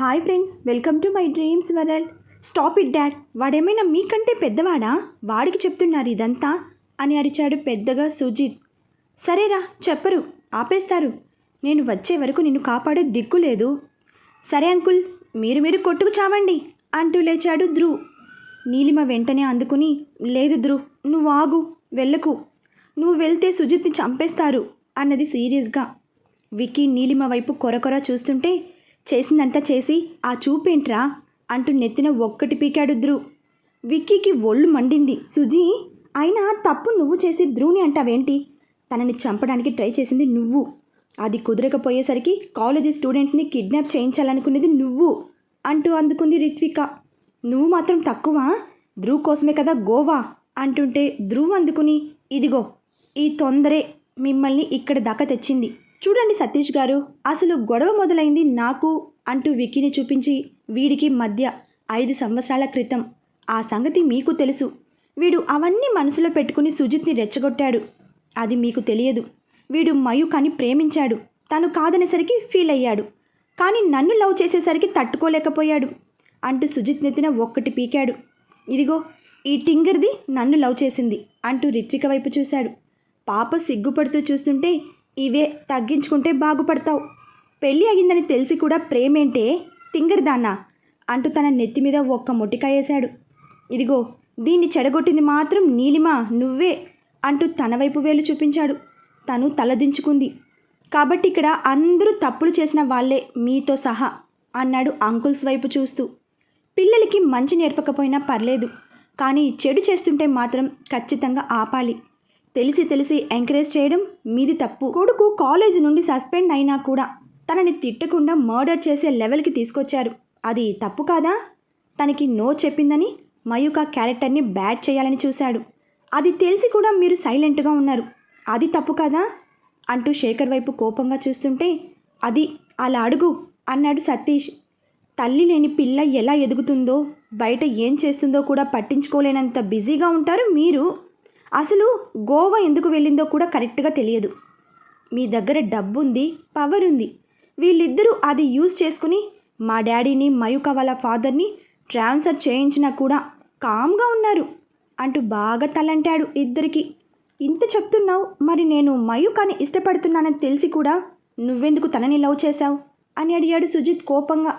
Hi friends welcome to my dreams world. Stop it dad వాడేమైనా మీకంటే పెద్దవాడా? వాడికి చెప్తున్నారు ఇదంతా అని అరిచాడు పెద్దగా సుజిత్. సరేరా చెప్పరు ఆపేస్తారు. నేను వచ్చే వరకు నిన్ను కాపాడే దిక్కు లేదు. సరే అంకుల్ మీరు మీరు కొట్టుకు చావండి అంటూ లేచాడు ధ్రువ్. నీలిమ వెంటనే అందుకుని లేదు ధ్రువ్ నువ్వు ఆగు వెళ్ళకు. నువ్వు వెళ్తే సుజిత్ని చంపేస్తారు అన్నది సీరియస్గా. విక్కీ నీలిమ వైపు కొరకొర చూస్తుంటే చేసిందంతా చేసి ఆ చూపేంట్రా? అంటూ నెత్తిన ఒక్కటి పీకాడు ధ్రువ్ విక్కీకి ఒళ్ళు మండింది. సుజీ అయినా తప్పు నువ్వు చేసి ధ్రువుని అంటావేంటి? తనని చంపడానికి ట్రై చేసింది నువ్వు. అది కుదరకపోయేసరికి కాలేజీ స్టూడెంట్స్ని కిడ్నాప్ చేయించాలనుకునేది నువ్వు అంటూ అందుకుంది రిత్విక. నువ్వు మాత్రం తక్కువ? ధ్రువ్ కోసమే కదా గోవా? అంటుంటే ధ్రువ్ అందుకుని ఇదిగో ఈ తొందరే. మిమ్మల్ని ఇక్కడ దాకా తెచ్చింది. చూడండి సతీష్ గారు అసలు గొడవ మొదలైంది నాకు అంటూ విక్కీని చూపించి వీడికి మధ్య ఐదు సంవత్సరాల క్రితం. ఆ సంగతి మీకు తెలుసు. వీడు అవన్నీ మనసులో పెట్టుకుని సుజిత్ని రెచ్చగొట్టాడు. అది మీకు తెలియదు. వీడు మయూకాని ప్రేమించాడు. తను కాదనేసరికి ఫీల్ అయ్యాడు. కానీ నన్ను లవ్ చేసేసరికి తట్టుకోలేకపోయాడు అంటూ సుజిత్ నెత్తిన ఒక్కటి పీకాడు. ఇదిగో ఈ టింగర్ది నన్ను లవ్ చేసింది అంటూ రిత్విక వైపు చూశాడు. పాప సిగ్గుపడుతూ చూస్తుంటే ఇవే తగ్గించుకుంటే బాగుపడతావు. పెళ్ళి అయిందని తెలిసి కూడా ప్రేమేంటే? టింగర్ అంటూ తన నెత్తి మీద ఒక్క మొట్టికాయేశాడు ఇదిగో దీన్ని చెడగొట్టింది మాత్రం నీలిమా నువ్వే! అంటూ తన వైపు వేలు చూపించాడు. తను తలదించుకుంది. కాబట్టి ఇక్కడ అందరూ తప్పులు చేసిన వాళ్ళే మీతో సహా అన్నాడు అంకుల్స్ వైపు చూస్తూ. పిల్లలకి మంచి నేర్పకపోయినా పర్లేదు. కానీ చెడు చేస్తుంటే మాత్రం ఖచ్చితంగా ఆపాలి. తెలిసి తెలిసి ఎంకరేజ్ చేయడం మీది తప్పు. కొడుకు కాలేజీ నుండి సస్పెండ్ అయినా కూడా తనని తిట్టకుండా మర్డర్ చేసే లెవెల్కి తీసుకొచ్చారు. అది తప్పు కాదా? తనకి నో చెప్పిందని మయూక క్యారెక్టర్ని బ్యాడ్ చేయాలని చూశాడు. అది తెలిసి కూడా మీరు సైలెంట్గా ఉన్నారు. అది తప్పు కదా? అంటూ శేఖర్ వైపు కోపంగా చూస్తుంటే అది అలా అడుగు అన్నాడు సతీష్. తల్లి లేని పిల్ల ఎలా ఎదుగుతుందో బయట ఏం చేస్తుందో కూడా పట్టించుకోలేనంత బిజీగా ఉంటారు మీరు. అసలు గోవా ఎందుకు వెళ్ళిందో కూడా కరెక్ట్గా తెలియదు. మీ దగ్గర డబ్బు ఉంది పవర్ ఉంది వీళ్ళిద్దరూ అది యూజ్ చేసుకుని మా డాడీని మయూక వాళ్ళ ఫాదర్ని ట్రాన్స్ఫర్ చేయించినా కూడా కామ్గా ఉన్నారు. అంటూ బాగా తలంటాడు ఇద్దరికి. ఇంత చెప్తున్నావు మరి నేను మయూకాని ఇష్టపడుతున్నానని తెలిసి కూడా నువ్వెందుకు తనని లవ్ చేశావు? అని అడిగాడు సుజిత్ కోపంగా.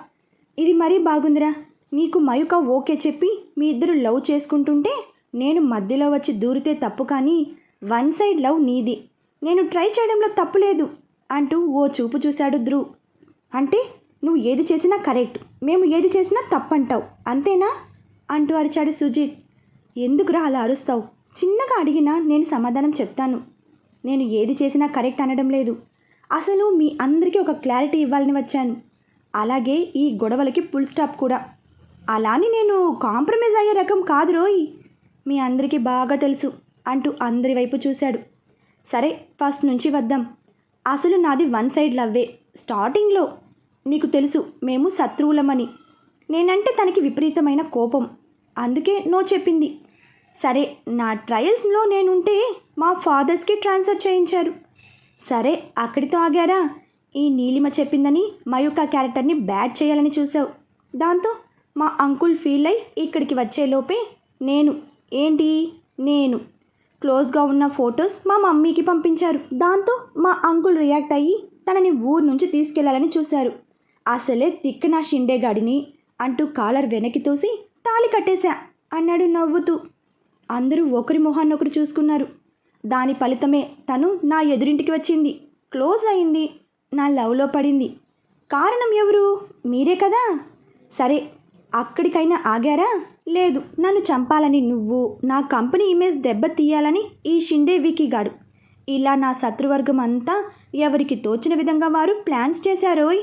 ఇది మరీ బాగుందిరా నీకు మయూక ఓకే చెప్పి మీ ఇద్దరు లవ్ చేసుకుంటుంటే నేను మధ్యలో వచ్చి దూరితే తప్పు కానీ వన్ సైడ్ లవ్ నీది. నేను ట్రై చేయడంలో తప్పు లేదు అంటూ ఓ చూపు చూశాడు ధ్రువ్. అంటే నువ్వు ఏది చేసినా కరెక్ట్ మేము ఏది చేసినా తప్పంటావు అంతేనా? అంటూ అరిచాడు సుజిత్. ఎందుకురా అలా అరుస్తావు? చిన్నగా అడిగినా నేను సమాధానం చెప్తాను. నేను ఏది చేసినా కరెక్ట్ అనడం లేదు. అసలు మీ అందరికీ ఒక క్లారిటీ ఇవ్వాలని వచ్చాను. అలాగే ఈ గొడవలకి ఫుల్ స్టాప్ కూడా. అలాని నేను కాంప్రమైజ్ అయ్యే రకం కాదు రోయ్. మీ అందరికీ బాగా తెలుసు అంటూ అందరి వైపు చూశాడు. సరే ఫస్ట్ నుంచి వద్దాం. అసలు నాది వన్ సైడ్ లవ్వే. స్టార్టింగ్లో నీకు తెలుసు మేము శత్రువులమని. నేనంటే తనకి విపరీతమైన కోపం. అందుకే నో చెప్పింది. సరే నా ట్రయల్స్లో నేనుంటే మా ఫాదర్స్కి ట్రాన్స్ఫర్ చేయించారు. సరే అక్కడితో ఆగారా? ఈ నీలిమ చెప్పిందని మయూక క్యారెక్టర్ని బ్యాడ్ చేయాలని చూసావు దాంతో మా అంకుల్ ఫీల్ అయి ఇక్కడికి వచ్చేలోపే నేను ఏంటి? నేను. క్లోజ్గా ఉన్న ఫొటోస్ మా మమ్మీకి పంపించారు. దాంతో మా అంకుల్ రియాక్ట్ అయ్యి తనని ఊరు నుంచి తీసుకెళ్ళాలని చూశారు. అసలే తిక్కన షిండేగాడిని అంటూ కాలర్ వెనక్కి తోసి తాలి కట్టేశా అన్నాడు నవ్వుతూ. అందరూ ఒకరి మొహాన్ని ఒకరు చూసుకున్నారు. దాని ఫలితమే తను నా ఎదురింటికి వచ్చింది. క్లోజ్ అయింది. నా లవ్లో పడింది. కారణం ఎవరు? మీరే కదా? సరే అక్కడికైనా ఆగారా? లేదు నన్ను చంపాలని నువ్వు నా కంపెనీ ఇమేజ్ దెబ్బతీయాలని ఈ షిండే వికీగాడు. ఇలా నా శత్రువర్గం అంతా ఎవరికి తోచిన విధంగా వారు ప్లాన్స్ చేశారోయ్?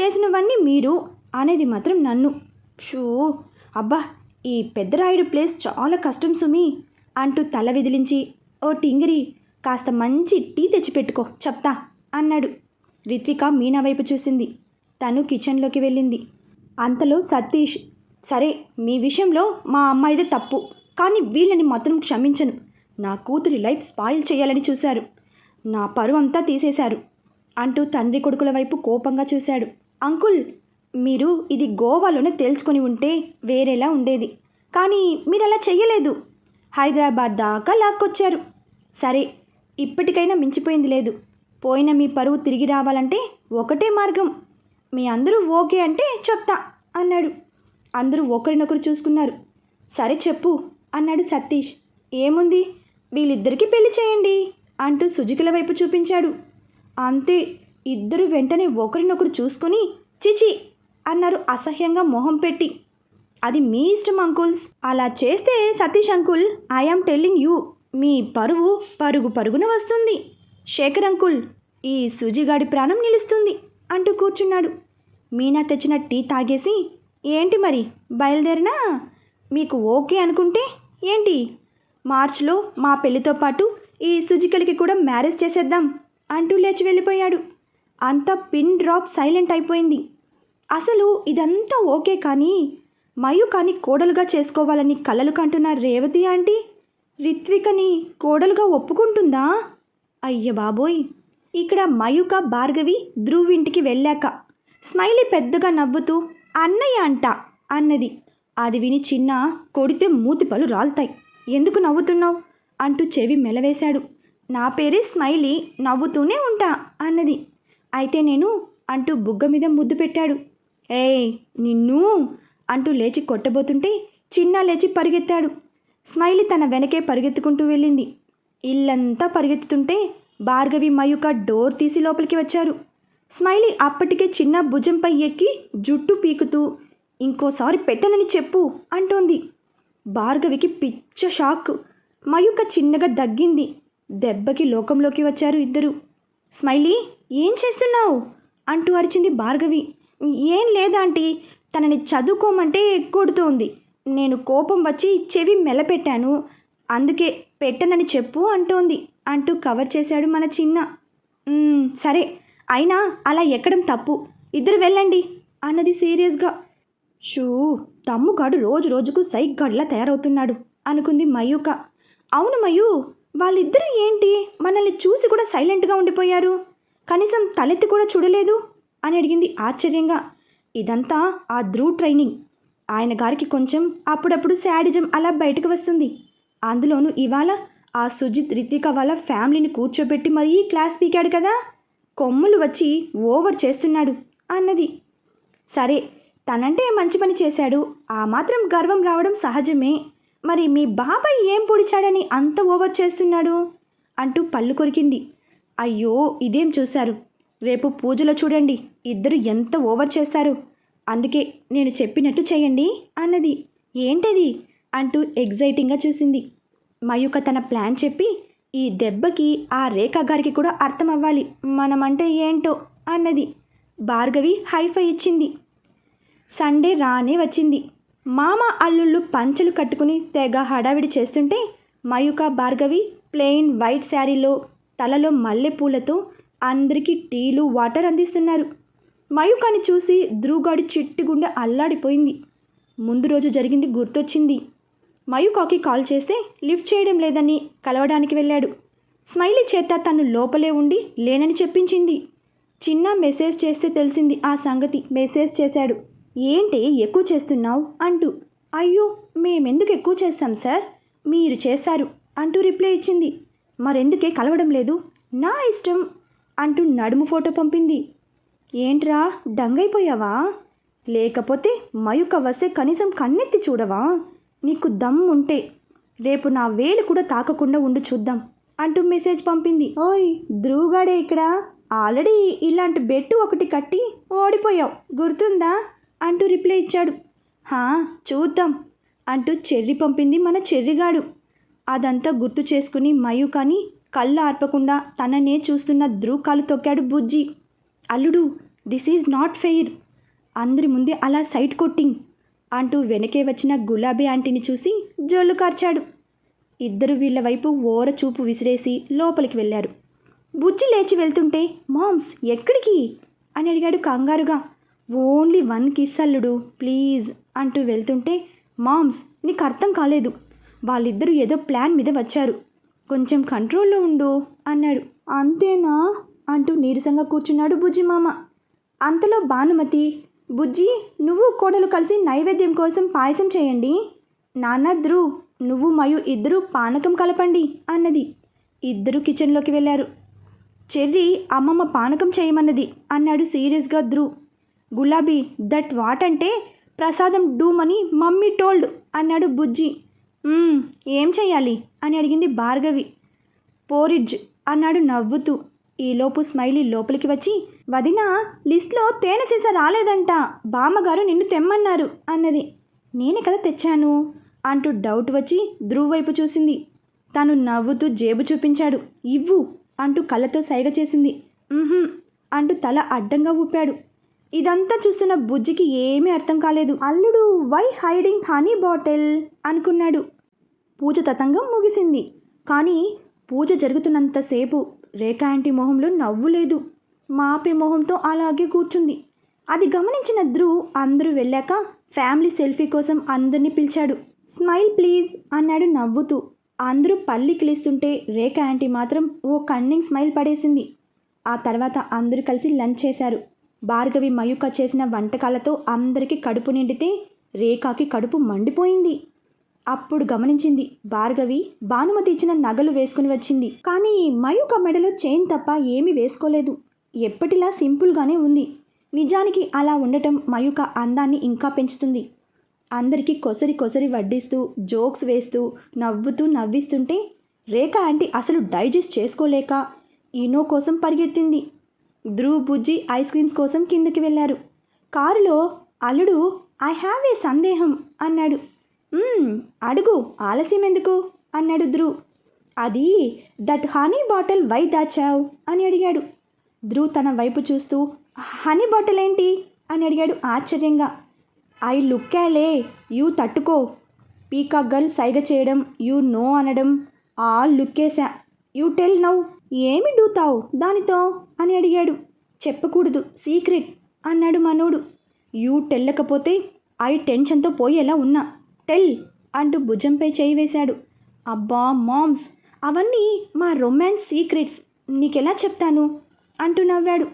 చేసినవన్నీ మీరు అనేది మాత్రం నన్ను. షూ అబ్బా ఈ పెద్దరాయుడు ప్లేస్ చాలా కష్టం సుమి అంటూ తల విదిలించి ఓ టింగిరి కాస్త మంచి టీ తెచ్చిపెట్టుకో చెప్తా అన్నాడు. రిత్విక మీనా వైపు చూసింది. తను కిచెన్లోకి వెళ్ళింది. అంతలో సతీష్ సరే మీ విషయంలో మా అమ్మాయిదే తప్పు. కానీ వీళ్ళని మాత్రం క్షమించను. నా కూతురి లైఫ్ స్పాయిల్ చేయాలని చూశారు. నా పరువు అంతా తీసేశారు. అంటూ తండ్రి కొడుకుల వైపు కోపంగా చూశాడు. అంకుల్ మీరు ఇది గోవాలోనే తేల్చుకొని ఉంటే వేరేలా ఉండేది. కానీ మీరు అలా చెయ్యలేదు. హైదరాబాద్ దాకా లాక్కొచ్చారు. సరే ఇప్పటికైనా మించిపోయింది లేదు. పోయిన మీ పరువు తిరిగి రావాలంటే ఒకటే మార్గం. మీ అందరూ ఓకే అంటే చెప్తా అన్నాడు. అందరూ ఒకరినొకరు చూసుకున్నారు. సరే చెప్పు అన్నాడు సతీష్. ఏముంది? వీళ్ళిద్దరికీ పెళ్ళి చేయండి అంటూ సుజుకుల వైపు చూపించాడు. అంతే ఇద్దరు వెంటనే ఒకరినొకరు చూసుకొని చిచి అన్నారు అసహ్యంగా మొహం పెట్టి. అది మీ ఇష్టం అంకుల్స్. అలా చేస్తే Satish uncle I am telling you మీ పరువు పరుగు పరుగున వస్తుంది. శేఖర్ అంకుల్ ఈ సుజిగాడి ప్రాణం నిలుస్తుంది అంటూ కూర్చున్నాడు. మీనా తెచ్చిన టీ తాగేసి ఏంటి మరి? బయలుదేరినా? మీకు ఓకే అనుకుంటే ఏంటి? మార్చిలో మా పెళ్ళితో పాటు ఈ సుజికలకి కూడా మ్యారేజ్ చేసేద్దాం అంటూ లేచి వెళ్ళిపోయాడు. అంతా పిన్ డ్రాప్ సైలెంట్ అయిపోయింది. అసలు ఇదంతా ఓకే కానీ మయు కానీ కోడలుగా చేసుకోవాలని కలలు కంటున్న రేవతి ఆంటీ రిత్వికని కోడలుగా ఒప్పుకుంటుందా? అయ్య బాబోయ్! ఇక్కడ మయుక భార్గవి ధ్రువ్ ఇంటికి వెళ్ళాక స్మైలీ పెద్దగా నవ్వుతూ అన్నయ్య అంట అన్నది. అది విని చిన్న కొడితే మూతిపలు రాలుతాయి. ఎందుకు నవ్వుతున్నావు? అంటూ చెవి మెలవేశాడు. నా పేరే స్మైలీ నవ్వుతూనే ఉంటా అన్నది. అయితే నేను అంటూ బుగ్గ మీద ముద్దు పెట్టాడు. ఏయ్ నిన్ను? అంటూ లేచి కొట్టబోతుంటే చిన్న లేచి పరిగెత్తాడు. స్మైలీ తన వెనకే పరిగెత్తుకుంటూ వెళ్ళింది. ఇల్లంతా పరిగెత్తుతుంటే భార్గవి మయుక డోర్ తీసి లోపలికి వచ్చారు. స్మైలీ అప్పటికే చిన్న భుజంపై ఎక్కి జుట్టు పీకుతూ ఇంకోసారి పెట్టనని చెప్పు అంటోంది. భార్గవికి పిచ్చ షాక్. మయుక చిన్నగా దగ్గింది. దెబ్బకి లోకంలోకి వచ్చారు ఇద్దరు. స్మైలీ ఏం చేస్తున్నావు? అంటూ అరిచింది భార్గవి. ఏం లేదాంటీ తనని చదువుకోమంటే కొడుతోంది నేను కోపం వచ్చి చెవి మెలపెట్టాను. అందుకే పెట్టనని చెప్పు అంటోంది. అంటూ కవర్ చేశాడు మన చిన్న. సరే అయినా అలా ఎక్కడం తప్పు. ఇద్దరు వెళ్ళండి అన్నది సీరియస్గా. షూ తమ్ముగాడు రోజు రోజుకు సైక్గాడ్లా తయారవుతున్నాడు అనుకుంది మయూక. అవును మయూ వాళ్ళిద్దరూ ఏంటి? మనల్ని చూసి కూడా సైలెంట్గా ఉండిపోయారు. కనీసం తలెత్తి కూడా చూడలేదు అని అడిగింది ఆశ్చర్యంగా. ఇదంతా ఆ ధ్రువ్ ట్రైనింగ్. ఆయన గారికి కొంచెం అప్పుడప్పుడు శాడిజం అలా బయటకు వస్తుంది. అందులోనూ ఇవాళ ఆ సుజిత్ రిత్విక వాళ్ళ ఫ్యామిలీని కూర్చోబెట్టి మరీ క్లాస్ పీకాడు కదా. కొమ్ములు వచ్చి ఓవర్ చేస్తున్నాడు అన్నది. సరే తనంటే మంచి పని చేశాడు. ఆ మాత్రం గర్వం రావడం సహజమే. మరి మీ బాబాయ్ ఏం పొడిచాడని అంత ఓవర్ చేస్తున్నాడు? అంటూ పళ్ళు కొరికింది. అయ్యో ఇదేం చూశారు? రేపు పూజలో చూడండి ఇద్దరు ఎంత ఓవర్ చేశారు అందుకే నేను చెప్పినట్టు చేయండి అన్నది. ఏంటది? అంటూ ఎగ్జైటింగ్గా చూసింది. మయూక తన ప్లాన్ చెప్పి ఈ దెబ్బకి ఆ రేఖ గారికి కూడా అర్థం అవ్వాలి మనమంటే ఏంటో అన్నది భార్గవి హైఫై ఇచ్చింది. సండే రానే వచ్చింది. మామ అల్లుళ్ళు పంచలు కట్టుకుని తెగ హడావిడి చేస్తుంటే మయూక భార్గవి ప్లెయిన్ వైట్ శారీలో తలలో మల్లెపూలతో అందరికీ టీలు వాటర్ అందిస్తున్నారు. మయూకని చూసి ధ్రువుగాడి చిట్టుగుండె అల్లాడిపోయింది. ముందు రోజు జరిగింది గుర్తొచ్చింది. మయూకాకి కాల్ చేస్తే లిఫ్ట్ చేయడం లేదని కలవడానికి వెళ్ళాడు. స్మైలీ చేత తను లోపలే ఉండి లేనని చెప్పించింది. చిన్న మెసేజ్ చేస్తే తెలిసింది ఆ సంగతి. మెసేజ్ చేశాడు. ఏంటి ఎక్కువ చేస్తున్నావు? అంటూ. అయ్యో మేమెందుకు ఎక్కువ చేస్తాం సార్? మీరు చేశారు అంటూ రిప్లై ఇచ్చింది. మరెందుకే కలవడం లేదు? నా ఇష్టం అంటూ నడుము ఫోటో పంపింది. ఏంట్రా డంగైపోయావా? లేకపోతే మయుక వస్తే కనీసం కన్నెత్తి చూడవా? నీకు దమ్ ఉంటే రేపు నా వేలు కూడా తాకకుండా ఉండు చూద్దాం అంటూ మెసేజ్ పంపింది. ఓయ్ ధ్రువుగాడే ఇక్కడ. ఆల్రెడీ ఇలాంటి బెట్టు ఒకటి కట్టి ఓడిపోయావు. గుర్తుందా? అంటూ రిప్లై ఇచ్చాడు. హా చూద్దాం అంటూ చెర్రి పంపింది మన చెర్రిగాడు. అదంతా గుర్తు చేసుకుని మయు కానీ కళ్ళు ఆర్పకుండా తననే చూస్తున్న ధ్రువ్ కాలు తొక్కాడు బుజ్జి. అల్లుడు దిస్ ఈజ్ నాట్ ఫెయిర్. అందరి ముందే అలా సైట్ కొట్టింగ్. అంటూ వెనకే వచ్చిన గులాబీ ఆంటీని చూసి జోళ్ళు కార్చాడు. ఇద్దరు వీళ్ళ వైపు ఓర చూపు విసిరేసి లోపలికి వెళ్ళారు. బుజ్జి లేచి వెళ్తుంటే మామ్స్ ఎక్కడికి? అని అడిగాడు కంగారుగా. ఓన్లీ వన్ కిస్ అల్లుడు ప్లీజ్ అంటూ వెళ్తుంటే మామ్స్ నీకు అర్థం కాలేదు. వాళ్ళిద్దరూ ఏదో ప్లాన్ మీద వచ్చారు. కొంచెం కంట్రోల్లో ఉండు అన్నాడు. అంతేనా? అంటూ నీరసంగా కూర్చున్నాడు బుజ్జి మామ. అంతలో భానుమతి బుజ్జి నువ్వు కోడలు కలిసి నైవేద్యం కోసం పాయసం చేయండి. నాన్న ధ్రువ్ నువ్వు మయు ఇద్దరు పానకం కలపండి అన్నది. ఇద్దరు కిచెన్లోకి వెళ్ళారు. చెర్రి అమ్మమ్మ పానకం చేయమన్నది అన్నాడు సీరియస్గా ధ్రువ్ గులాబీ దట్ వాట్ అంటే ప్రసాదం డూమని మమ్మీ టోల్డ్ అన్నాడు బుజ్జి. ఏం చేయాలి? అని అడిగింది భార్గవి. పోరిడ్జ్ అన్నాడు నవ్వుతూ. ఈలోపు స్మైలీ లోపలికి వచ్చి వదిన లిస్ట్లో తేనె సీస రాలేదంట. బామ్మగారు నిన్ను తెమ్మన్నారు అన్నది. నేనే కదా తెచ్చాను? అంటూ డౌట్ వచ్చి ధ్రువ్ వైపు చూసింది. తను నవ్వుతూ జేబు చూపించాడు. ఇవ్వు అంటూ కళ్ళతో సైగ చేసింది. అంటూ తల అడ్డంగా ఊపాడు. ఇదంతా చూస్తున్న బుజ్జికి ఏమీ అర్థం కాలేదు. అల్లుడు వై హైడింగ్ హనీ బాటిల్? అనుకున్నాడు. పూజ తతంగం ముగిసింది. కానీ పూజ జరుగుతున్నంతసేపు రేఖ ఆంటీ మొహంలో నవ్వు లేదు. మాపి మొహంతో అలాగే కూర్చుంది. అది గమనించిన ధ్రువ్ అందరూ వెళ్ళాక ఫ్యామిలీ సెల్ఫీ కోసం అందరినీ పిలిచాడు. స్మైల్ ప్లీజ్ అన్నాడు నవ్వుతూ. అందరూ పల్లి కిలిస్తుంటే రేఖ ఆంటీ మాత్రం ఓ కన్నింగ్ స్మైల్ పడేసింది. ఆ తర్వాత అందరూ కలిసి లంచ్ చేశారు. భార్గవి మయూక చేసిన వంటకాలతో అందరికీ కడుపు నిండితే రేఖకి కడుపు మండిపోయింది. అప్పుడు గమనించింది భార్గవి భానుమతి ఇచ్చిన నగలు వేసుకుని వచ్చింది. కానీ మయూక మెడలో చైన్ తప్ప ఏమీ వేసుకోలేదు. ఎప్పటిలా సింపుల్గానే ఉంది. నిజానికి అలా ఉండటం మయూక అందాన్ని ఇంకా పెంచుతుంది. అందరికీ కొసరి కొసరి వడ్డిస్తూ జోక్స్ వేస్తూ నవ్వుతూ నవ్విస్తుంటే రేఖ ఆంటీ అసలు డైజెస్ట్ చేసుకోలేక ఈనో కోసం పరిగెత్తింది. ధ్రువ్ బుజ్జి ఐస్ క్రీమ్స్ కోసం కిందకి వెళ్ళారు. కారులో అల్లుడు ఐ హ్యావ్ ఏ సందేహం అన్నాడు. అడుగు ఆలస్యం ఎందుకు? అన్నాడు ధ్రువ్. అది దట్ హనీ బాటిల్ వై దాచావు? అని అడిగాడు. ధ్రువ్ తన వైపు చూస్తూ హనీ బాటిల్ ఏంటి అని అడిగాడు ఆశ్చర్యంగా. ఐ లుక్కాలే యూ తట్టుకో. పీకాక్ గర్ల్ సైగ చేయడం యూ నో అనడం ఆల్ లుక్కేసా యూ టెల్ నౌ ఏమి డూతావు దానితో? అని అడిగాడు. చెప్పకూడదు సీక్రెట్ అన్నాడు మనోడు. యూ టెల్లకపోతే ఐ టెన్షన్తో పోయేలా ఉన్నా? టెల్ అంటూ భుజంపై చేయి వేశాడు. అబ్బా మామ్స్ అవన్నీ మా రొమాన్స్ సీక్రెట్స్. నీకెలా చెప్తాను? అంటూ నవ్వాడు.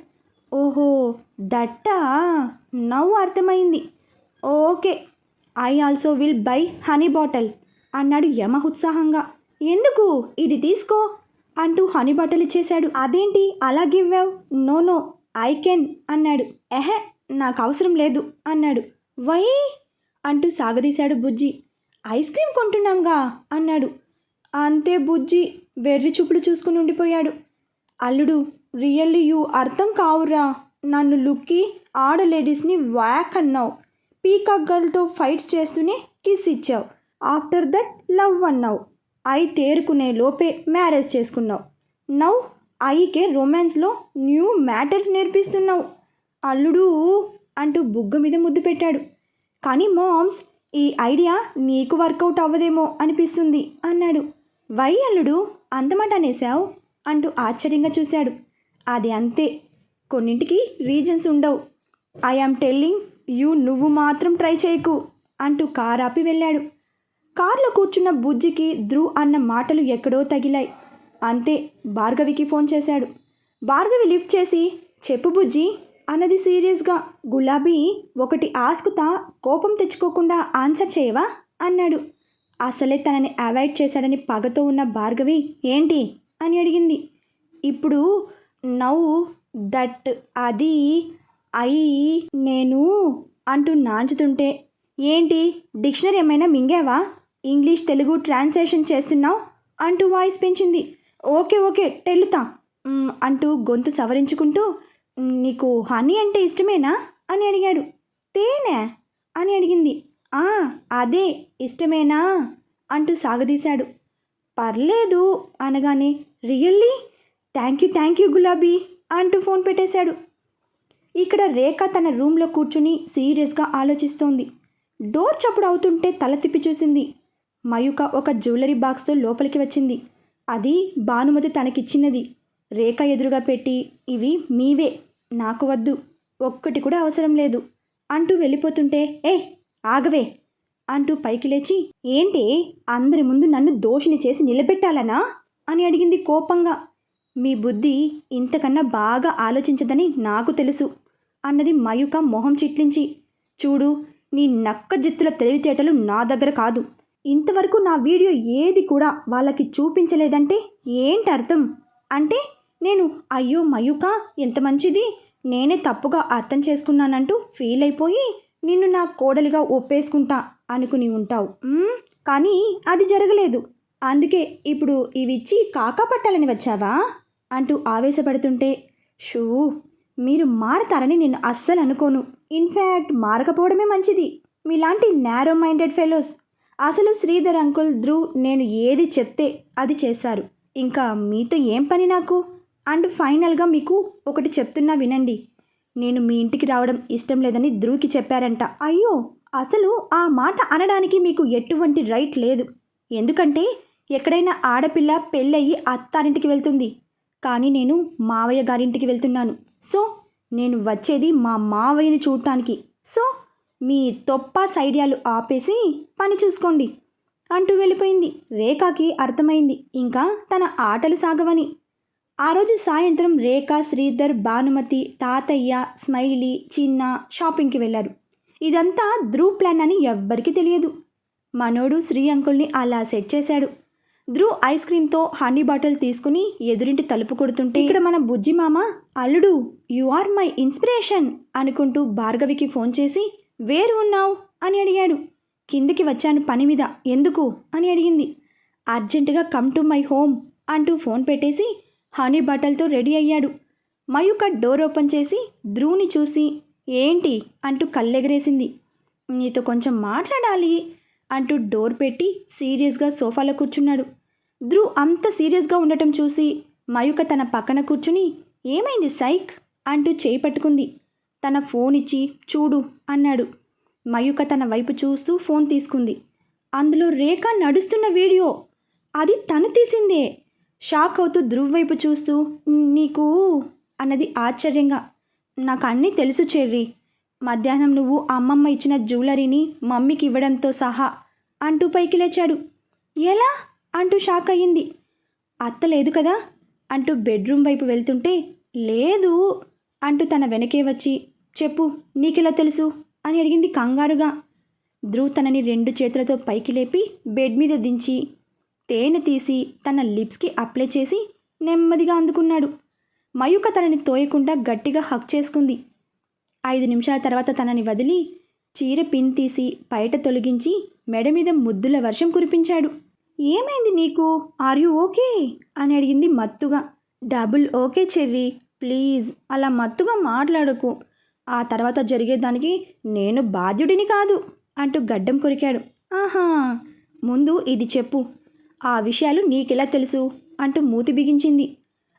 ఓహో దట్టా? నవ్వు అర్థమైంది. Okay I also will buy honey bottle అన్నాడు యమ ఉత్సాహంగా. ఎందుకు? ఇది తీసుకో అంటూ హనీ బాటిల్ ఇచ్చేశాడు. అదేంటి? అలా గివ్వావు నో నో ఐ కెన్ అన్నాడు. ఎహె నాకు అవసరం లేదు అన్నాడు. వై? అంటూ సాగదీశాడు బుజ్జి. ఐస్ క్రీమ్ కొంటున్నాంగా అన్నాడు. అంతే బుజ్జి వెర్రి చూపులు చూసుకుని ఉండిపోయాడు. అల్లుడు రియల్లీ యూ అర్థం కావురా. నన్ను లుక్కి ఆడ లేడీస్ని వ్యాక్ అన్నావు. పీకాక్ గర్ల్తో ఫైట్స్ చేస్తూనే కిస్ ఇచ్చావు. ఆఫ్టర్ దట్ లవ్ అన్నావు. ఐ తేరుకునే లోపే మ్యారేజ్ చేసుకున్నావు. నవ్ ఐకే రొమాన్స్లో న్యూ మ్యాటర్స్ నేర్పిస్తున్నావు. అల్లుడు అంటూ బుగ్గ మీద ముద్దు పెట్టాడు. కానీ మామ్స్ ఈ ఐడియా నీకు వర్కౌట్ అవ్వదేమో అనిపిస్తుంది అన్నాడు. వై అల్లుడు అంతమాట అనేసావు అంటూ ఆశ్చర్యంగా చూశాడు. అది అంతే. కొన్నింటికి రీజన్స్ ఉండవు. ఐ ఆమ్ టెల్లింగ్ యూ నువ్వు మాత్రం ట్రై చేయకు అంటూ కారాపి వెళ్ళాడు. కారులో కూర్చున్న బుజ్జికి ధ్రువ్ అన్న మాటలు ఎక్కడో తగిలాయి. అంతే భార్గవికి ఫోన్ చేశాడు. భార్గవి లిఫ్ట్ చేసి చెప్పు బుజ్జి అన్నది సీరియస్గా గులాబీ ఒకటి ఆస్కుతా కోపం తెచ్చుకోకుండా ఆన్సర్ చేయవా? అన్నాడు. అసలే తనని అవాయిడ్ చేశాడని పగతో ఉన్న భార్గవి ఏంటి? అని అడిగింది. ఇప్పుడు నౌ దట్ అది ఐ నేను అంటూ నాంచుతుంటే ఏంటి? డిక్షనరీ ఏమైనా మింగావా? ఇంగ్లీష్ తెలుగు ట్రాన్స్లేషన్ చేస్తున్నావు? అంటూ వాయిస్ పెంచింది. ఓకే ఓకే టెల్లుతా. అంటూ గొంతు సవరించుకుంటూ నీకు హనీ అంటే ఇష్టమేనా? అని అడిగాడు. తేనే? అని అడిగింది. "ఆ, అదే ఇష్టమేనా? అంటూ సాగదీశాడు. పర్లేదు అనగానే really? Thank you thank you గులాబీ అంటూ ఫోన్ పెట్టేశాడు. ఇక్కడ రేఖ తన రూమ్లో కూర్చుని సీరియస్గా ఆలోచిస్తోంది. డోర్ చప్పుడు అవుతుంటే తల తిప్పి చూసింది. మయూక ఒక జ్యువెలరీ బాక్స్తో లోపలికి వచ్చింది. అది భానుమతి తనకిచ్చినది. రేఖ ఎదురుగా పెట్టి ఇవి మీవే నాకు వద్దు ఒక్కటి కూడా అవసరం లేదు అంటూ వెళ్ళిపోతుంటే ఏ ఆగవే అంటూ పైకి లేచి ఏంటి అందరి ముందు నన్ను దోషిని చేసి నిలబెట్టాలనా? అని అడిగింది కోపంగా. మీ బుద్ధి ఇంతకన్నా బాగా ఆలోచించదని నాకు తెలుసు అన్నది మయూక మొహం చిట్లించి. చూడు నీ నక్క జత్తుల తెలివితేటలు నా దగ్గర కాదు. ఇంతవరకు నా వీడియో ఏది కూడా వాళ్ళకి చూపించలేదంటే ఏంటి అర్థం అంటే నేను అయ్యో మయూక ఎంత మంచిది? నేనే తప్పుగా అర్థం చేసుకున్నానంటూ ఫీల్ అయిపోయి నిన్ను నా కోడలిగా ఒప్పేసుకుంటా అనుకుని ఉంటావు. కానీ అది జరగలేదు. అందుకే ఇప్పుడు ఇవిచ్చి కాకా పట్టాలని వచ్చావా? అంటూ ఆవేశపడుతుంటే షూ మీరు మారతారని నేను అస్సలు అనుకోను. ఇన్ఫ్యాక్ట్ మారకపోవడమే మంచిది. మీలాంటి నేరో మైండెడ్ ఫెలోస్. అసలు శ్రీధర్ అంకుల్ ధ్రువ్ నేను ఏది చెప్తే అది చేశారు. ఇంకా మీతో ఏం పని నాకు? అండ్ ఫైనల్గా మీకు ఒకటి చెప్తున్నా వినండి. నేను మీ ఇంటికి రావడం ఇష్టం లేదని ధ్రువ్కి చెప్పారంట. అయ్యో! అసలు ఆ మాట అనడానికి మీకు ఎటువంటి రైట్ లేదు. ఎందుకంటే ఎక్కడైనా ఆడపిల్ల పెళ్ళయి అత్తారింటికి వెళ్తుంది. కానీ నేను మావయ్య గారింటికి వెళ్తున్నాను. సో నేను వచ్చేది మా మావయ్యని చూడటానికి సో మీ తొప్పాస్ ఐడియాలు ఆపేసి పని చూసుకోండి అంటూ వెళ్ళిపోయింది. రేఖకి అర్థమైంది. ఇంకా తన ఆటలు సాగవని. ఆ రోజు సాయంత్రం రేఖ శ్రీధర్ భానుమతి తాతయ్య స్మైలీ చిన్న షాపింగ్కి వెళ్ళారు. ఇదంతా ధ్రువ్ ప్లాన్ అని ఎవ్వరికీ తెలియదు. మనోడు శ్రీ అంకుల్ని అలా సెట్ చేశాడు. ధ్రువ్ ఐస్ క్రీమ్తో హనీ బాటిల్ తీసుకుని ఎదురింటి తలుపు కొడుతుంటే ఇక్కడ మన బుజ్జి మామ అల్లుడు యు ఆర్ మై ఇన్స్పిరేషన్ అనుకుంటూ భార్గవికి ఫోన్ చేసి వేరు ఉన్నావు? అని అడిగాడు. కిందికి వచ్చాను పని మీద ఎందుకు? అని అడిగింది. అర్జెంటుగా కమ్ టు మై హోమ్ అంటూ ఫోన్ పెట్టేసి హనీ బాటిల్తో రెడీ అయ్యాడు. మయూక డోర్ ఓపెన్ చేసి ధ్రువుని చూసి ఏంటి? అంటూ కళ్ళెగరేసింది. నీతో కొంచెం మాట్లాడాలి అంటూ డోర్ పెట్టి సీరియస్గా సోఫాలో కూర్చున్నాడు. ధ్రువ్ అంత సీరియస్గా ఉండటం చూసి మయూక తన పక్కన కూర్చుని ఏమైంది సైక్? అంటూ చేయి పట్టుకుంది. తన ఫోన్ ఇచ్చి చూడు అన్నాడు. మయూక తన వైపు చూస్తూ ఫోన్ తీసుకుంది. అందులో రేఖ నడుస్తున్న వీడియో. అది తను తీసిందే. షాక్ అవుతూ ధ్రువ్ వైపు చూస్తూ నీకు? అన్నది ఆశ్చర్యంగా. నాకు అన్నీ తెలుసు చెర్రి. మధ్యాహ్నం నువ్వు అమ్మమ్మ ఇచ్చిన జ్యువెలరీని మమ్మీకి ఇవ్వడంతో సహా అంటూ పైకి లేచాడు. ఎలా? అంటూ షాక్ అయ్యింది. అత్త లేదు కదా? అంటూ బెడ్రూమ్ వైపు వెళ్తుంటే లేదు అంటూ తన వెనకే వచ్చి చెప్పు నీకెలా తెలుసు? అని అడిగింది కంగారుగా. ధ్రువ్ తనని రెండు చేతులతో పైకి లేపి బెడ్ మీద దించి తేనె తీసి తన లిప్స్కి అప్లై చేసి నెమ్మదిగా అందుకున్నాడు. మయూక తనని తోయకుండా గట్టిగా హక్ చేసుకుంది. ఐదు నిమిషాల తర్వాత తనని వదిలి చీర పిన్ తీసి బయట తొలగించి మెడ మీద ముద్దుల వర్షం కురిపించాడు. ఏమైంది నీకు? Are you okay? అని అడిగింది మత్తుగా. Double okay cherry please. అలా మత్తుగా మాట్లాడకు. ఆ తర్వాత జరిగేదానికి నేను బాధ్యుడిని కాదు అంటూ గడ్డం కొరికాడు. ఆహా ముందు ఇది చెప్పు. ఆ విషయాలు నీకెలా తెలుసు? అంటూ మూతి బిగించింది.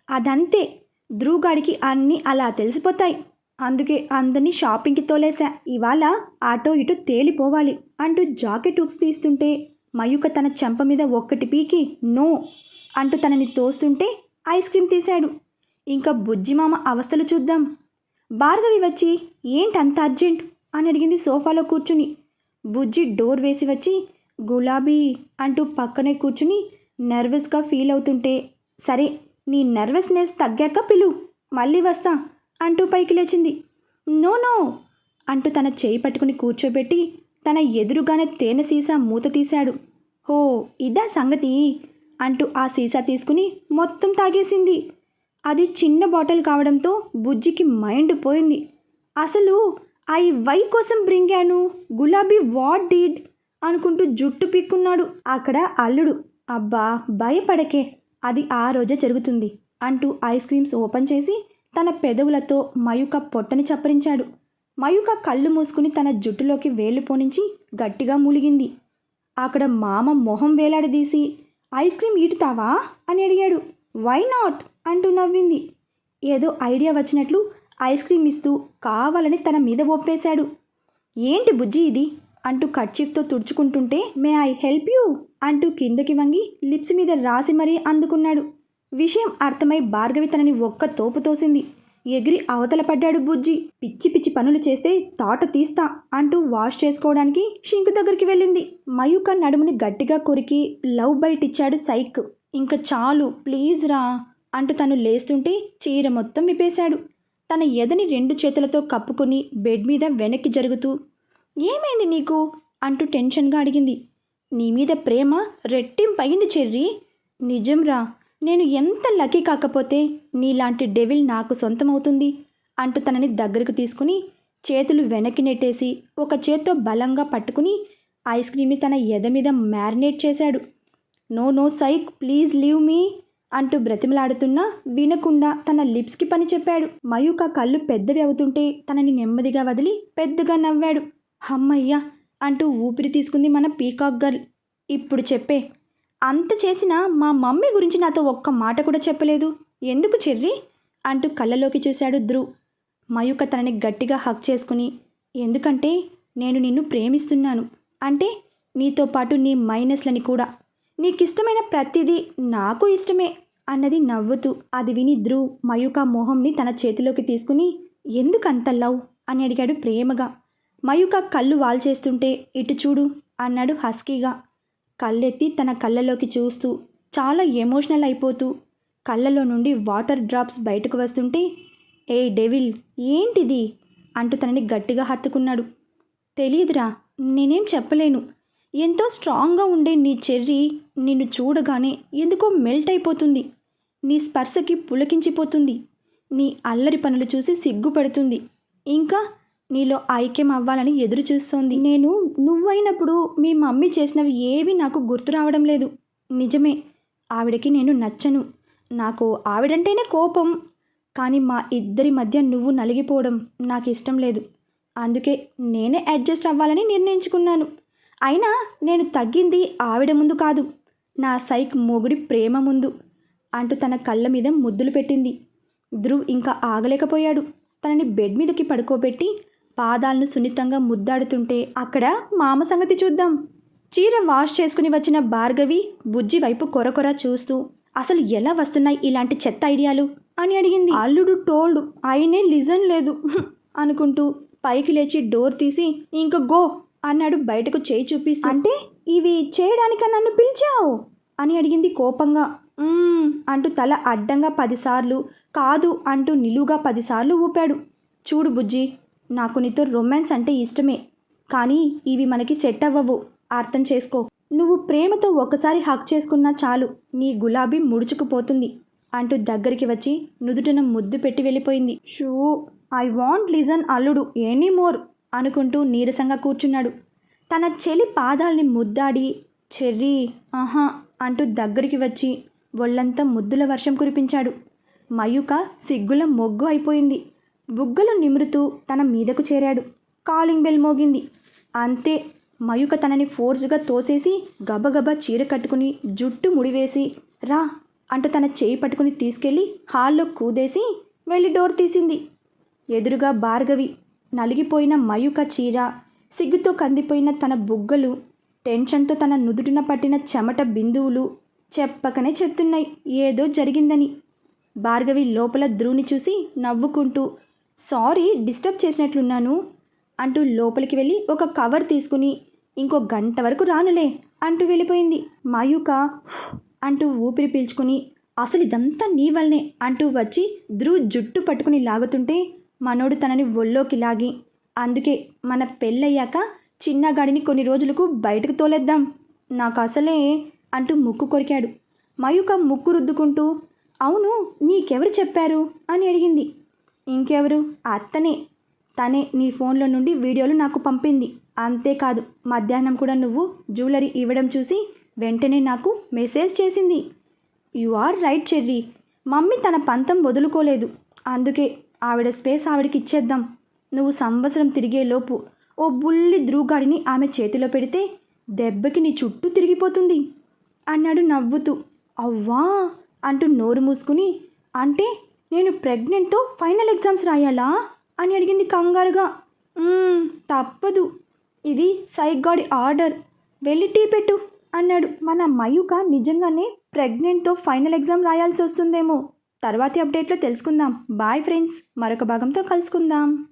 అదంతే. ధ్రువుగాడికి అన్నీ అలా తెలిసిపోతాయి. అందుకే అందరినీ షాపింగ్కి తోలేశా. ఇవాళ ఆటో ఇటు తేలిపోవాలి అంటూ జాకెట్ హుక్స్ తీస్తుంటే మయూక తన చెంప మీద ఒక్కటి పీకి నో అంటూ తనని తోస్తుంటే ఐస్ క్రీమ్ తీశాడు. ఇంకా బుజ్జిమామ అవస్థలు చూద్దాం. భార్గవి వచ్చి ఏంటి అంత అర్జెంట్? అని అడిగింది సోఫాలో కూర్చుని. బుజ్జి డోర్ వేసి వచ్చి గులాబీ అంటూ పక్కనే కూర్చుని నర్వస్గా ఫీల్ అవుతుంటే సరే నీ నర్వస్నెస్ తగ్గాక పిలు మళ్ళీ వస్తా అంటూ పైకి లేచింది. నో నో అంటూ తన చేయి పట్టుకుని కూర్చోబెట్టి తన ఎదురుగానే తేనె సీసా మూత తీశాడు. హో ఇదా సంగతి? అంటూ ఆ సీసా తీసుకుని మొత్తం తాగేసింది. అది చిన్న బాటిల్ కావడంతో బుజ్జికి మైండ్ పోయింది. అసలు ఐ వై కోసం బ్రింగాను? గులాబీ వాట్ డీడ్? అనుకుంటూ జుట్టు పిక్కున్నాడు అక్కడ అల్లుడు. అబ్బా భయపడకే అది ఆ రోజే జరుగుతుంది అంటూ ఐస్ క్రీమ్స్ ఓపెన్ చేసి తన పెదవులతో మయుక పొట్టని చప్పరించాడు. మయూక కళ్ళు మూసుకుని తన జుట్టులోకి వేలు పోనించి గట్టిగా మూలిగింది. అక్కడ మామ మొహం వేలాడదీసి ఐస్ క్రీమ్ ఈటుతావా? అని అడిగాడు. వై నాట్ అంటూ నవ్వింది. ఏదో ఐడియా వచ్చినట్లు ఐస్ క్రీమ్ ఇస్తూ కావాలని తన మీద ఒప్పేశాడు. ఏంటి బుజ్జి ఇది? అంటూ కర్చీఫ్తో తుడుచుకుంటుంటే మే ఐ హెల్ప్ యూ అంటూ కిందకి వంగి లిప్స్ మీద రాసి మరీ అందుకున్నాడు. విషయం అర్థమై భార్గవి తనని ఒక్క తోపు తోసింది. ఎగిరి అవతల పడ్డాడు బుజ్జి. పిచ్చి పిచ్చి పనులు చేస్తే తాట తీస్తా అంటూ వాష్ చేసుకోవడానికి షింకు దగ్గరికి వెళ్ళింది. మయూక నడుముని గట్టిగా కొరికి లవ్ బైట్ ఇచ్చాడు సైక్. ఇంకా చాలు ప్లీజ్ రా అంటూ తను లేస్తుంటే చీర మొత్తం విప్పేశాడు. తన ఎదని రెండు చేతులతో కప్పుకొని బెడ్ మీద వెనక్కి జరుగుతూ ఏమైంది నీకు? అంటూ టెన్షన్గా అడిగింది. నీ మీద ప్రేమ రెట్టింపయింది చెర్రీ. నిజంరా నేను ఎంత లక్కీ కాకపోతే నీలాంటి డెవిల్ నాకు సొంతమవుతుంది అంటూ తనని దగ్గరకు తీసుకుని చేతులు వెనక్కి నెట్టేసి ఒక చేత్తో బలంగా పట్టుకుని ఐస్ క్రీమ్ని తన ఎద మీద మ్యారినేట్ చేశాడు. No no psych please leave me అంటూ బ్రతిమలాడుతున్నా వినకుండా తన లిప్స్కి పని చెప్పాడు. మయూక కళ్ళు పెద్దవి అవుతుంటే తనని నెమ్మదిగా వదిలి పెద్దగా నవ్వాడు. హమ్మయ్యా అంటూ ఊపిరి తీసుకుంది మన పీకాక్ గర్ల్. ఇప్పుడు చెప్పే అంత చేసినా మా మమ్మీ గురించి నాతో ఒక్క మాట కూడా చెప్పలేదు. ఎందుకు చెర్రి? అంటూ కళ్ళలోకి చూశాడు ధ్రువ్. మయూక తనని గట్టిగా హక్ చేసుకుని ఎందుకంటే నేను నిన్ను ప్రేమిస్తున్నాను. అంటే నీతో పాటు నీ మైనస్లని కూడా. నీకిష్టమైన ప్రతిదీ నాకు ఇష్టమే అన్నది నవ్వుతూ అది విని ధ్రువ్ మయూక మొహంని తన చేతిలోకి తీసుకుని ఎందుకంత లవ్? అని అడిగాడు ప్రేమగా. మయూక కళ్ళు వాల్చేస్తుంటే ఇటు చూడు అన్నాడు హస్కీగా. కళ్ళెత్తి తన కళ్ళలోకి చూస్తూ చాలా ఎమోషనల్ అయిపోతూ కళ్ళలో నుండి వాటర్ డ్రాప్స్ బయటకు వస్తుంటే ఏ డెవిల్ ఏంటిది? అంటూ తనని గట్టిగా హత్తుకున్నాడు. తెలియదురా నేనేం చెప్పలేను. ఎంతో స్ట్రాంగ్గా ఉండే నీ చెర్రీ నిన్ను చూడగానే ఎందుకో మెల్ట్ అయిపోతుంది. నీ స్పర్శకి పులకించిపోతుంది. నీ అల్లరి పనులు చూసి సిగ్గుపడుతుంది. ఇంకా నీలో ఐక్యం అవ్వాలని ఎదురు చూస్తోంది. నేను నువ్వైనప్పుడు మీ మమ్మీ చేసినవి ఏవి నాకు గుర్తు రావడం లేదు. నిజమే ఆవిడకి నేను నచ్చను. నాకు ఆవిడంటేనే కోపం కానీ మా ఇద్దరి మధ్య నువ్వు నలిగిపోవడం నాకు ఇష్టం లేదు. అందుకే నేనే అడ్జస్ట్ అవ్వాలని నిర్ణయించుకున్నాను. అయినా నేను తగ్గింది ఆవిడ ముందు కాదు నా సైక్ మొగుడి ప్రేమ ముందు. అంటూ తన కళ్ళ మీద ముద్దులు పెట్టింది. ధ్రువ్ ఇంకా ఆగలేకపోయాడు. తనని బెడ్ మీదకి పడుకోబెట్టి పాదాలను సున్నితంగా ముద్దాడుతుంటే అక్కడ మామ సంగతి చూద్దాం. చీర వాష్ చేసుకుని వచ్చిన భార్గవి బుజ్జి వైపు కొరకొర చూస్తూ అసలు ఎలా వస్తున్నాయి ఇలాంటి చెత్త ఐడియాలు? అని అడిగింది. అల్లుడు టోల్డ్ అయినే లిజన్ లేదు అనుకుంటూ పైకి లేచి డోర్ తీసి ఇంక గో అన్నాడు బయటకు చేయి చూపిస్తూ. అంటే ఇవి చేయడానిక నన్ను పిలిచావు? అని అడిగింది కోపంగా. అంటూ తల అడ్డంగా పదిసార్లు కాదు అంటూ నిలువుగా పదిసార్లు ఊపాడు. చూడు బుజ్జి నాకు నీతో రొమాన్స్ అంటే ఇష్టమే. కానీ ఇవి మనకి సెట్ అవ్వవు. అర్థం చేసుకో. నువ్వు ప్రేమతో ఒకసారి హక్ చేసుకున్నా చాలు. నీ గులాబీ ముడుచుకుపోతుంది. అంటూ దగ్గరికి వచ్చి నుదుటిన ముద్దు పెట్టి వెళ్ళిపోయింది. షూ ఐ వాంట్ లిజన్ అల్లుడు ఎనీ మోర్ అనుకుంటూ నీరసంగా కూర్చున్నాడు. తన చెలి పాదాల్ని ముద్దాడి చెర్రీ ఆహా అంటూ దగ్గరికి వచ్చి ఒళ్ళంతా ముద్దుల వర్షం కురిపించాడు. మయూక సిగ్గుల మొగ్గు అయిపోయింది. బుగ్గలు నిమురుతూ తన మీదకు చేరాడు. కాలింగ్ బెల్ మోగింది. అంతే మయూక తనని ఫోర్స్గా తోసేసి గబగబా చీర కట్టుకుని జుట్టు ముడివేసి రా అంటూ తన చేయి పట్టుకుని తీసుకెళ్ళి హాల్లో కూదేసి వెళ్ళి డోర్ తీసింది. ఎదురుగా భార్గవి నలిగిపోయిన మయూక చీర సిగ్గుతో కందిపోయిన తన బుగ్గలు టెన్షన్తో తన నుదుటిన పట్టిన చెమట బిందువులు చెప్పకనే చెప్తున్నాయి. ఏదో జరిగిందని భార్గవి లోపల ద్రూని చూసి నవ్వుకుంటూ సారీ డిస్టర్బ్ చేసినట్లున్నాను అంటూ లోపలికి వెళ్ళి ఒక కవర్ తీసుకుని ఇంకో గంట వరకు రానులే అంటూ వెళ్ళిపోయింది. మయూక అంటూ ఊపిరి పీల్చుకుని అసలు ఇదంతా నీ వల్లనే అంటూ వచ్చి ధ్రువ్ జుట్టు పట్టుకుని లాగుతుంటే మనోడు తనని ఒళ్ళోకి లాగి అందుకే మన పెళ్ళయ్యాక చిన్నగాడిని కొన్ని రోజులకు బయటకు తోలేద్దాం నాకు అసలే అంటూ ముక్కు కొరికాడు. మయూక ముక్కు రుద్దుకుంటూ అవును నీకెవరు చెప్పారు? అని అడిగింది. ఇంకెవరు? అత్తనే. తనే నీ ఫోన్లో నుండి వీడియోలు నాకు పంపింది. అంతేకాదు మధ్యాహ్నం కూడా నువ్వు జ్యువెలరీ ఇవ్వడం చూసి వెంటనే నాకు మెసేజ్ చేసింది. You are right Cherry. Mummy తన పంతం వదులుకోలేదు. అందుకే ఆవిడ స్పేస్ ఆవిడకి ఇచ్చేద్దాం. నువ్వు సంవత్సరం తిరిగేలోపు ఓ బుల్లి ధ్రువుగాడిని ఆమె చేతిలో పెడితే దెబ్బకి నీ చుట్టూ తిరిగిపోతుంది అన్నాడు నవ్వుతూ. అవ్వా అంటూ నోరు మూసుకుని అంటే నేను ప్రెగ్నెంట్తో ఫైనల్ ఎగ్జామ్స్ రాయాలా? అని అడిగింది కంగారుగా. తప్పదు. ఇది సైగాడి ఆర్డర్. వెళ్ళి టీ పెట్టు అన్నాడు. మన మయూక నిజంగానే ప్రెగ్నెంట్తో ఫైనల్ ఎగ్జామ్ రాయాల్సి వస్తుందేమో. తర్వాతి అప్డేట్లో తెలుసుకుందాం. Bye friends. మరొక భాగంతో కలుసుకుందాం.